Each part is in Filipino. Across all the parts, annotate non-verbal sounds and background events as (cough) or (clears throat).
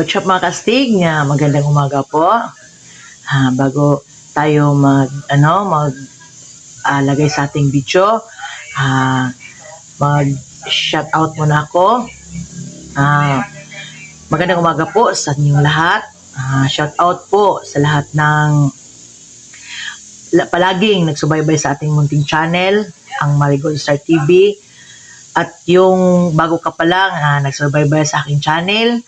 What's up mga kastig? Nga, magandang umaga po. Ah, bago tayo mag ano mag ah, lagay sa ating video, ah, mag shout out muna ako. Ah, magandang umaga po sa inyong lahat. Ah, shout out po sa lahat ng la- palaging nagsubaybay sa ating munting channel, ang Marigold Star TV. At yung bago ka pa lang, ah, nagsubaybay sa aking channel,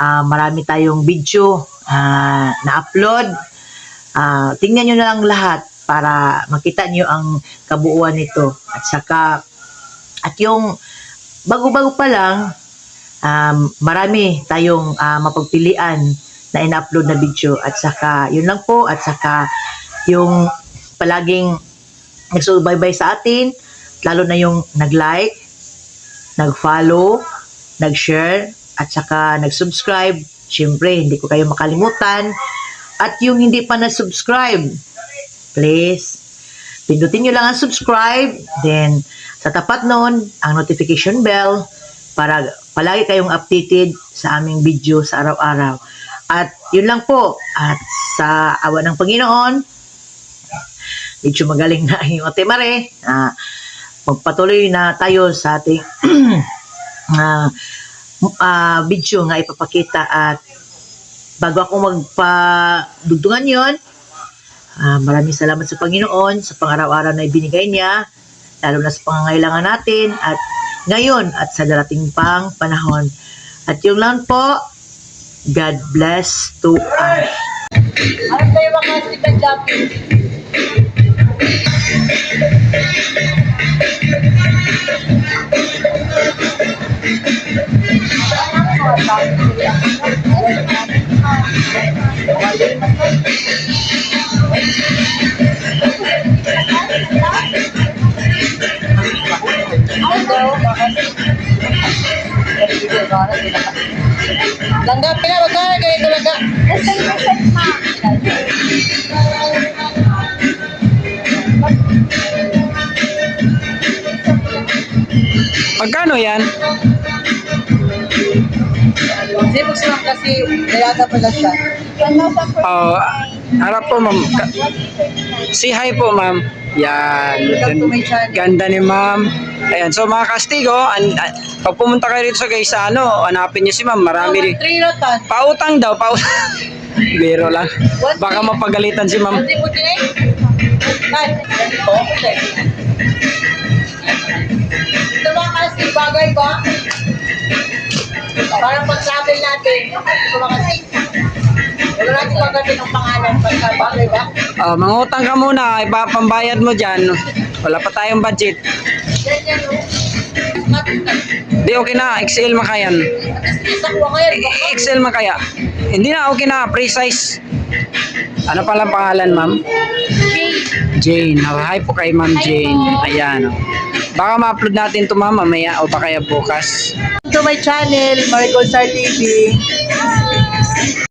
ah, marami tayong video ah, na-upload. Ah, tingnan nyo na lang lahat para makita nyo ang kabuuan nito. At saka, at yung bago-bago pa lang, um, marami tayong ah, mapagpilian na ina-upload na video. At saka, yun lang po. At saka, yung palaging nagsubaybay sa atin, lalo na yung nag-like, nag-follow, nag-share, at saka nag-subscribe. Siyempre, hindi ko kayo makalimutan. At yung hindi pa na-subscribe, please, pindutin nyo lang ang subscribe. Then, sa tapat noon, ang notification bell para palagi kayong updated sa aming video sa araw-araw. At yun lang po. At sa awa ng Panginoon, medyo magaling na yung Ate Mare. Ah, magpatuloy na tayo sa ating (clears throat) ah, ah, video nga ipapakita at bago ako magpadugtungan yon ah, maraming salamat sa Panginoon sa pangaraw-araw na ibinigay niya lalo na sa pangangailangan natin at ngayon at sa darating pang panahon. At yung lang po. God bless to us. Ano tayo mga Langga, pila, wag ka na ganito langga. Magkano yan? Sibos lang kasi nilata pala siya. Oh, harap po ma'am. Ka- Si hi po ma'am. Yan. Welcome to my channel. Ganda ni ma'am. Ayan, so mga kastigo, an, an- pag pumunta kayo rito sa guys, ano, hanapin niyo si ma'am, marami rin. Three rotan. Pautang daw, pautang. (laughs) Biro lang. Baka mapagalitan si ma'am. Hindi Wala natin magabi ng pangalan. Basta bagay ba? Oh, mangutang ka muna, ipapambayad mo dyan. Wala pa tayong budget. Yan yan o. Di okay na, XL makayan. XL makaya. Hindi na, okay na, precise. Ano pala pangalan, ma'am? Jane. Oh, hi po kay Ma'am Jane. Ayan. oh. Baka ma-upload natin to ma'am mamaya o baka kaya bukas. to my channel, Marigold Star TV.